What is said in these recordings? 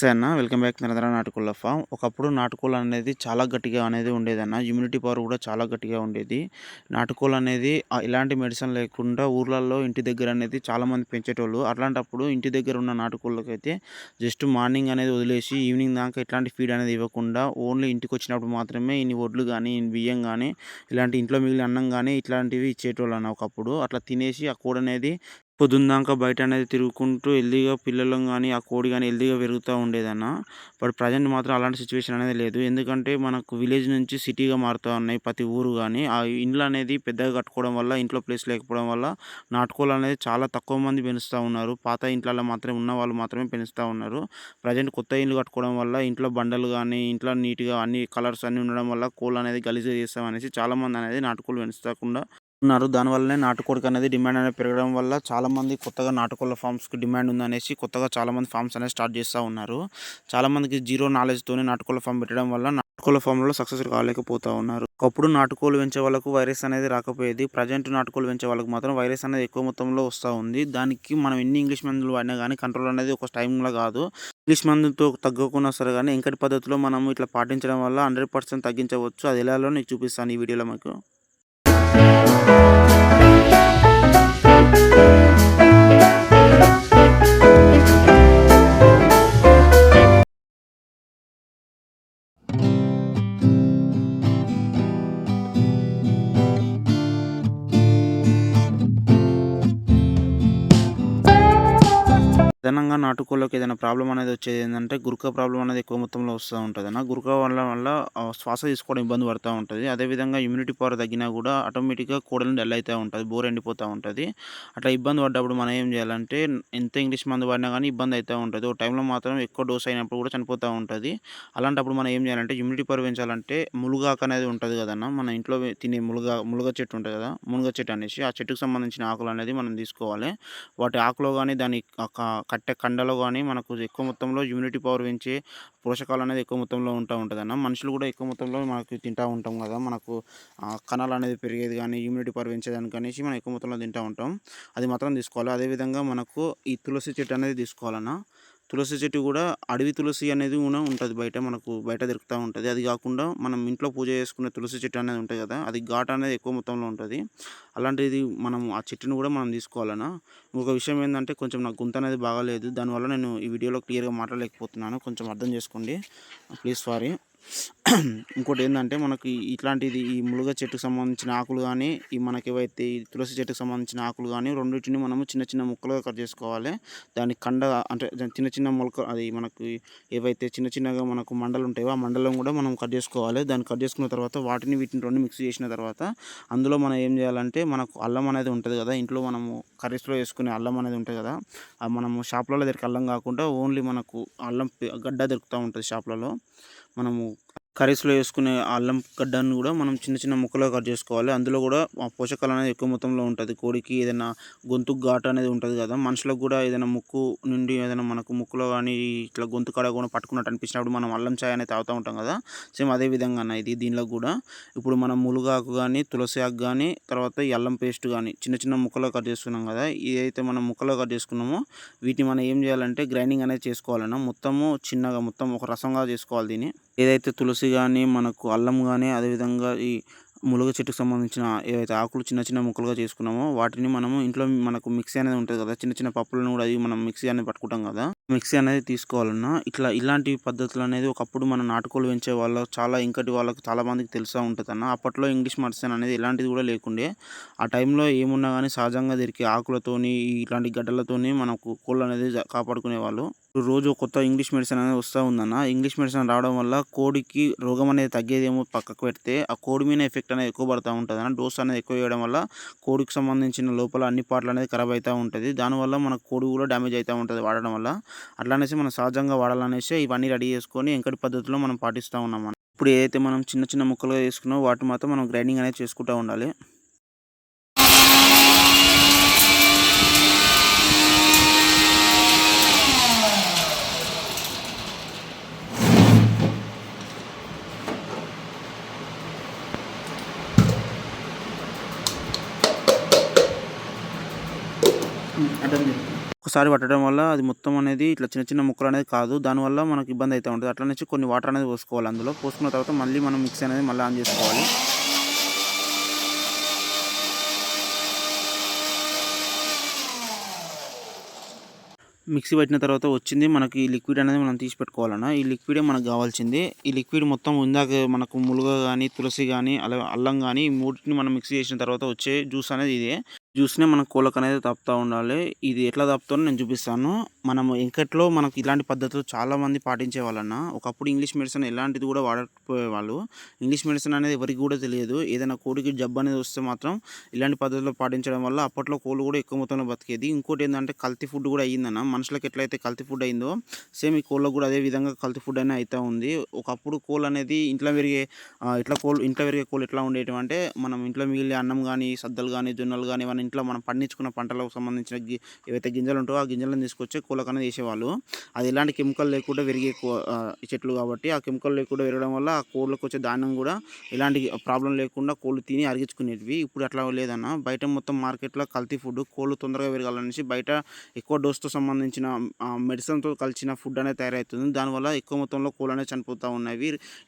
నమస్తే అన్న. Welcome back నిరంతర నాటుకోళ్ళ ఫామ్. ఒకప్పుడు నాటుకోళ్ళు అనేది చాలా గట్టిగా అనేది ఉండేదన్న ఇమ్యూనిటీ పవర్ కూడా చాలా గట్టిగా ఉండేది. నాటుకోళ్ళు అనేది ఇలాంటి ఎలాంటి మెడిసిన్ లేకుండా ఊర్లలో ఇంటి దగ్గర అనేది చాలామంది పెంచేటోళ్ళు. అట్లాంటప్పుడు ఇంటి దగ్గర ఉన్న నాటుకోళ్ళకైతే జస్ట్ మార్నింగ్ అనేది వదిలేసి ఈవినింగ్ దాకా ఇట్లాంటి ఫీడ్ అనేది ఇవ్వకుండా ఓన్లీ ఇంటికి వచ్చినప్పుడు మాత్రమే ఇన్ని వడ్లు కానీ ఇన్ని బియ్యం కానీ ఇలాంటి ఇంట్లో మిగిలిన అన్నం కానీ ఇట్లాంటివి ఇచ్చేటోళ్ళు అన్న ఒకప్పుడు. అట్లా తినేసి ఆ కోడి అనేది పొద్దున్నదాకా బయట అనేది తిరుగుకుంటూ హెల్దీగా పిల్లలను కానీ ఆ కోడి కానీ హెల్దీగా పెరుగుతూ ఉండేదన్న. బట్ ప్రజెంట్ మాత్రం అలాంటి సిచ్యువేషన్ అనేది లేదు. ఎందుకంటే మనకు విలేజ్ నుంచి సిటీగా మారుతూ ఉన్నాయి ప్రతి ఊరు కానీ ఆ ఇండ్లు అనేది పెద్దగా కట్టుకోవడం వల్ల ఇంట్లో ప్లేస్ లేకపోవడం వల్ల నాటుకోళ్ళు అనేది చాలా తక్కువ మంది పెంచుతూ ఉన్నారు. పాత ఇంట్లలో మాత్రమే ఉన్న వాళ్ళు మాత్రమే పెంచుతూ ఉన్నారు. ప్రజెంట్ కొత్త ఇల్లు కట్టుకోవడం వల్ల ఇంట్లో బండలు కానీ ఇంట్లో నీట్గా అన్ని కలర్స్ అన్నీ ఉండడం వల్ల కోళ్ళు అనేది గలీజ్గా చేస్తాం అనేసి చాలామంది అనేది నాటుకోళ్ళు పెంచకుండా ఉన్నారు దానివల్లనే నాటుకోడికి అనేది డిమాండ్ అనేది పెరగడం వల్ల చాలామంది కొత్తగా నాటుకోళ్ళ ఫామ్స్కి డిమాండ్ ఉందనేసి కొత్తగా చాలామంది ఫామ్స్ అనేది స్టార్ట్ చేస్తూ ఉన్నారు. చాలామందికి జీరో నాలెడ్జ్తోనే నాటుకోళ్ళ ఫామ్ పెట్టడం వల్ల నాటుకోళ్ళ ఫామ్లో సక్సెస్ కాలేకపోతూ ఉన్నారు. ఒకప్పుడు నాటుకోళ్ళు పెంచే వాళ్ళకు వైరస్ అనేది రాకపోయేది. ప్రజెంట్ నాటుకోళ్ళు పెంచే వాళ్ళకి మాత్రం వైరస్ అనేది ఎక్కువ మొత్తంలో వస్తూ ఉంది. దానికి మనం ఎన్ని ఇంగ్లీష్ మందులు వాడినా కానీ కంట్రోల్ అనేది ఒక టైంలో కాదు. ఇంగ్లీష్ మందుతో తగ్గకుండా సరే కానీ ఇంకటి పద్ధతిలో మనం ఇట్లా పాటించడం వల్ల హండ్రెడ్ పర్సెంట్ తగ్గించవచ్చు. అది ఎలాలో నీకు చూపిస్తాను ఈ వీడియోలో మీకు. Thank you. అదనంగా నాటుకోళ్ళకి ఏదైనా ప్రాబ్లం అనేది వచ్చేది ఏంటంటే గురక ప్రాబ్లం అనేది ఎక్కువ మొత్తంలో వస్తూ ఉంటుంది. అన్న గురక వల్ల వల్ల శ్వాస తీసుకోవడం ఇబ్బంది పడుతూ ఉంటుంది. అదేవిధంగా ఇమ్యూనిటీ పవర్ తగ్గినా కూడా ఆటోమేటిక్గా కోడలు డల్ అవుతూ ఉంటుంది బోర్ ఎండిపోతూ ఉంటుంది. అట్లా ఇబ్బంది పడ్డప్పుడు మనం ఏం చేయాలంటే ఎంత ఇంగ్లీష్ మందు పడినా కానీ ఇబ్బంది అవుతూ ఉంటుంది. ఓ టైంలో మాత్రం ఎక్కువ డోస్ అయినప్పుడు కూడా చనిపోతూ ఉంటుంది. అలాంటప్పుడు మనం ఏం చేయాలంటే ఇమ్యూనిటీ పవర్ పెంచాలంటే ములుగాకు అనేది ఉంటుంది కదన్న మన ఇంట్లో తినే ములుగా ములుగ చెట్టు ఉంటుంది కదా మునుగ చెట్టు అనేసి ఆ చెట్టుకు సంబంధించిన ఆకులు అనేది మనం తీసుకోవాలి. వాటి ఆకులో కానీ దాని కట్టె కండలో కానీ మనకు ఎక్కువ మొత్తంలో ఇమ్యూనిటీ పవర్ పెంచే పోషకాలు అనేది ఎక్కువ మొత్తంలో ఉంటా ఉంటుంది అన్న మనుషులు కూడా ఎక్కువ మొత్తంలో మనకు తింటూ ఉంటాం కదా. మనకు కణాలు అనేది పెరిగేది కానీ ఇమ్యూనిటీ పవర్ పెంచేదానికి అనేసి మనం ఎక్కువ మొత్తంలో తింటూ ఉంటాం. అది మాత్రం తీసుకోవాలి. అదేవిధంగా మనకు ఈ తులసి చెట్టు అనేది తీసుకోవాలన్నా. తులసి చెట్టు కూడా అడవి తులసి అనేది కూడా ఉంటుంది బయట మనకు బయట దొరుకుతూ ఉంటుంది. అది కాకుండా మనం ఇంట్లో పూజ చేసుకునే తులసి చెట్టు అనేది ఉంటుంది కదా అది ఘాట్ అనేది ఎక్కువ మొత్తంలో ఉంటుంది. అలాంటిది మనం ఆ చెట్టును కూడా మనం తీసుకోవాలన్నా ఒక విషయం ఏంటంటే కొంచెం నాకు గొంతు అనేది బాగాలేదు. దానివల్ల నేను ఈ వీడియోలో క్లియర్గా మాట్లాడలేకపోతున్నాను. కొంచెం అర్థం చేసుకోండి. Please sorry. ఇంకోటి ఏంటంటే మనకి ఇట్లాంటిది ఈ ములుగ చెట్టుకు సంబంధించిన ఆకులు కానీ ఈ మనకి ఏవైతే ఈ తులసి చెట్టుకు సంబంధించిన ఆకులు కానీ రెండింటిని మనము చిన్న చిన్న ముక్కలుగా కట్ చేసుకోవాలి. దాని కండ అంటే దాని చిన్న చిన్న మొలక అది మనకి ఏవైతే చిన్న చిన్నగా మనకు మండలు ఉంటాయో ఆ మండలం కూడా మనం కట్ చేసుకోవాలి. దాన్ని కట్ చేసుకున్న తర్వాత వాటిని వీటిని రెండు మిక్స్ చేసిన తర్వాత అందులో మనం ఏం చేయాలంటే మనకు అల్లం అనేది ఉంటుంది కదా ఇంట్లో మనము కర్రీస్లో వేసుకునే అల్లం అనేది ఉంటుంది కదా అది మనము షాప్లలో దొరికే అల్లం కాకుండా ఓన్లీ మనకు అల్లం గడ్డ దొరుకుతూ ఉంటుంది షాప్లలో. మనము కర్రీస్లో వేసుకునే అల్లం గడ్డను కూడా మనం చిన్న చిన్న ముక్కలుగా కట్ చేసుకోవాలి. అందులో కూడా ఆ పోషకాలు అనేది ఎక్కువ మొత్తంలో ఉంటుంది. కోడికి ఏదైనా గొంతు ఘాటు అనేది ఉంటుంది కదా మనుషులకు కూడా ఏదైనా ముక్కు నుండి ఏదైనా మనకు ముక్కులో కానీ ఇట్లా గొంతు కాడ కూడా పట్టుకున్నట్టు అనిపించినప్పుడు మనం అల్లం చాయ్ అనేది తాగుతూ ఉంటాం కదా సేమ్ అదే విధంగా ఇది దీనిలో కూడా. ఇప్పుడు మనం ములుగాకు కానీ తులసి ఆకు కానీ తర్వాత ఈ అల్లం పేస్ట్ కానీ చిన్న చిన్న ముక్కలు కట్ చేసుకున్నాం కదా ఏదైతే మనం ముక్కలు కట్ చేసుకున్నామో వీటిని మనం ఏం చేయాలంటే గ్రైండింగ్ అనేది చేసుకోవాలన్నా మొత్తము చిన్నగా మొత్తం ఒక రసంగా చేసుకోవాలి దీన్ని. ఏదైతే తులసి కానీ మనకు అల్లం కానీ అదేవిధంగా ఈ ములగ చెట్టుకు సంబంధించిన ఏవైతే ఆకులు చిన్న చిన్న ముక్కలుగా చేసుకున్నామో వాటిని మనము ఇంట్లో మనకు మిక్సీ అనేది ఉంటుంది కదా చిన్న చిన్న పప్పులను కూడా అవి మనం మిక్సీ అనేది పట్టుకుంటాం కదా మిక్సీ అనేది తీసుకోవాలన్నా ఇట్లా ఇలాంటి పద్ధతులు అనేది ఒకప్పుడు మన నాటుకోలు పెంచే వాళ్ళు చాలా ఇంకటి వాళ్ళకి చాలా మందికి తెలుసా ఉంటుంది అన్న అప్పట్లో ఇంగ్లీష్ మెడిసిన్ అనేది ఇలాంటిది కూడా లేకుండే ఆ టైంలో ఏమున్నా కానీ సహజంగా దొరికే ఆకులతోని ఇట్లాంటి గడ్డలతోని మనకు కోళ్ళు అనేది కాపాడుకునేవాళ్ళు. కాపాడుకునే వాళ్ళు రోజు కొత్త ఇంగ్లీష్ మెడిసిన్ అనేది వస్తూ ఉందన్న. ఇంగ్లీష్ మెడిసిన్ రావడం వల్ల కోడికి రోగం అనేది తగ్గేదేమో పక్కకు పెడితే ఆ కోడి మీద ఎఫెక్ట్ అనేది ఎక్కువ పడుతూ ఉంటుంది అన్న డోస్ అనేది ఎక్కువ వేయడం వల్ల కోడికి సంబంధించిన లోపల అన్ని పార్ట్లు అనేది ఖరాబ్ అవుతూ ఉంటుంది. దానివల్ల మన కోడి కూడా డ్యామేజ్ అవుతూ ఉంటుంది వాడడం వల్ల. అట్లానేసి మనం సహజంగా వాడాలనేసి ఇవన్నీ రెడీ చేసుకొని ఎంకటి పద్ధతిలో మనం పాటిస్తూ ఉన్నాం ఇప్పుడు ఏదైతే మనం చిన్న చిన్న ముక్కలుగా చేసుకున్నామో వాటి మాత్రం మనం గ్రైండింగ్ అనేది చేసుకుంటూ ఉండాలి. ఒక ఒకసారి పట్టడం వల్ల అది మొత్తం అనేది ఇట్లా చిన్న చిన్న ముక్కలు అనేది కాదు. దానివల్ల మనకు ఇబ్బంది అయితే ఉంటుంది. అట్లా నుంచి కొన్ని వాటర్ అనేది పోసుకోవాలి అందులో. పోసుకున్న తర్వాత మళ్ళీ మనం మిక్సీ అనేది మళ్ళీ ఆన్ చేసుకోవాలి. మిక్సీ పట్టిన తర్వాత వచ్చింది మనకి ఈ లిక్విడ్ అనేది మనం తీసి పెట్టుకోవాలన్న. ఈ లిక్విడే మనకు కావాల్సింది. ఈ లిక్విడ్ మొత్తం ఇందాక మనకు ములుగ కానీ తులసి కానీ అలా అల్లం కానీ ఈ మూడింటిని మనం మిక్సీ చేసిన తర్వాత వచ్చే జ్యూస్ అనేది ఇదే. జ్యూస్నే మనం కోళ్ళకు అనేది తాపుతూ ఉండాలి. ఇది ఎట్లా తాపుతానో నేను చూపిస్తాను. మనం ఇంకట్లో మనకి ఇలాంటి పద్ధతులు చాలామంది పాటించే వాళ్ళన్న ఒకప్పుడు ఇంగ్లీష్ మెడిసిన్ ఎలాంటిది కూడా వాడకపోయేవాళ్ళు. ఇంగ్లీష్ మెడిసిన్ అనేది ఎవరికి కూడా తెలియదు. ఏదైనా కోడికి జబ్బు అనేది వస్తే మాత్రం ఇలాంటి పద్ధతులు పాటించడం వల్ల అప్పట్లో కోళ్ళు కూడా ఎక్కువ మొత్తంలో బతికేది. ఇంకోటి ఏంటంటే కల్తీ ఫుడ్ కూడా అయ్యిందన్న. మనుషులకు ఎట్లయితే కల్తీ ఫుడ్ అయిందో సేమ్ ఈ కోళ్ళకు కూడా అదే విధంగా కల్తీ ఫుడ్ అయినా అవుతూ ఉంది. ఒకప్పుడు కోళ్ళు అనేది ఇంట్లో పెరిగే ఇట్లా కోళ్ళు ఇంట్లో పెరిగే కోళ్ళు ఎట్లా ఉండేటివంటే మనం ఇంట్లో మిగిలిన అన్నం కానీ సద్దలు కానీ జొన్నలు కానీ మన ఇంట్లో మనం పండించుకున్న పంటలకు సంబంధించిన గి ఏవైతే గింజలు ఉంటాయో ఆ గింజలను తీసుకొచ్చి కోళ్ళకు అనేది వేసేవాళ్ళు అది ఎలాంటి కెమికల్ లేకుండా పెరిగే కో- చెట్లు కాబట్టి ఆ కెమికల్ లేకుండా పెరగడం వల్ల ఆ కోళ్ళకు వచ్చే ధాన్యం కూడా ఎలాంటి ప్రాబ్లం లేకుండా కోళ్ళు తిని అరిగించుకునేటివి. ఇప్పుడు అట్లా లేదన్న. బయట మొత్తం మార్కెట్లో కల్తీ ఫుడ్ కోళ్ళు తొందరగా పెరగాలనేసి బయట ఎక్కువ డోస్తో సంబంధించిన మెడిసిన్తో కలిసిన ఫుడ్ అనేది తయారవుతుంది. దానివల్ల ఎక్కువ మొత్తంలో కోళ్ళు అనేది చనిపోతూ ఉన్నాయి.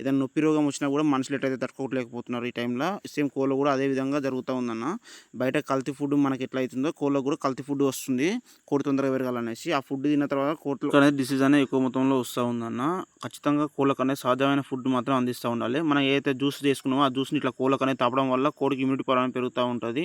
ఏదైనా నొప్పి రోగం వచ్చినా కూడా మనుషులు ఎట్లయితే తట్టుకోలేకపోతున్నారు ఈ టైంలో సేమ్ కోళ్ళు కూడా అదే విధంగా జరుగుతూ ఉందన్న. బయట కల్తీ ఫుడ్ మనకి ఎట్లా అవుతుందో కోళ్ళకు కూడా కల్తీ ఫుడ్ వస్తుంది. కోడి తొందరగా పెరగాలనేసి ఆ ఫుడ్ తిన్న తర్వాత కోట్లు అనేది డిసీజ్ అనేది ఎక్కువ మొత్తంలో వస్తూ ఉందన్న. ఖచ్చితంగా కోళ్ళకు అనేది సహజమైన ఫుడ్ మాత్రం అందిస్తూ ఉండాలి. మనం ఏదైతే జ్యూస్ చేసుకున్నామో ఆ జ్యూస్ని ఇట్లా కోళ్ళకు అనేది తాపడం వల్ల కోడికి ఇమ్యూనిటీ పవర్ పెరుగుతూ ఉంటుంది.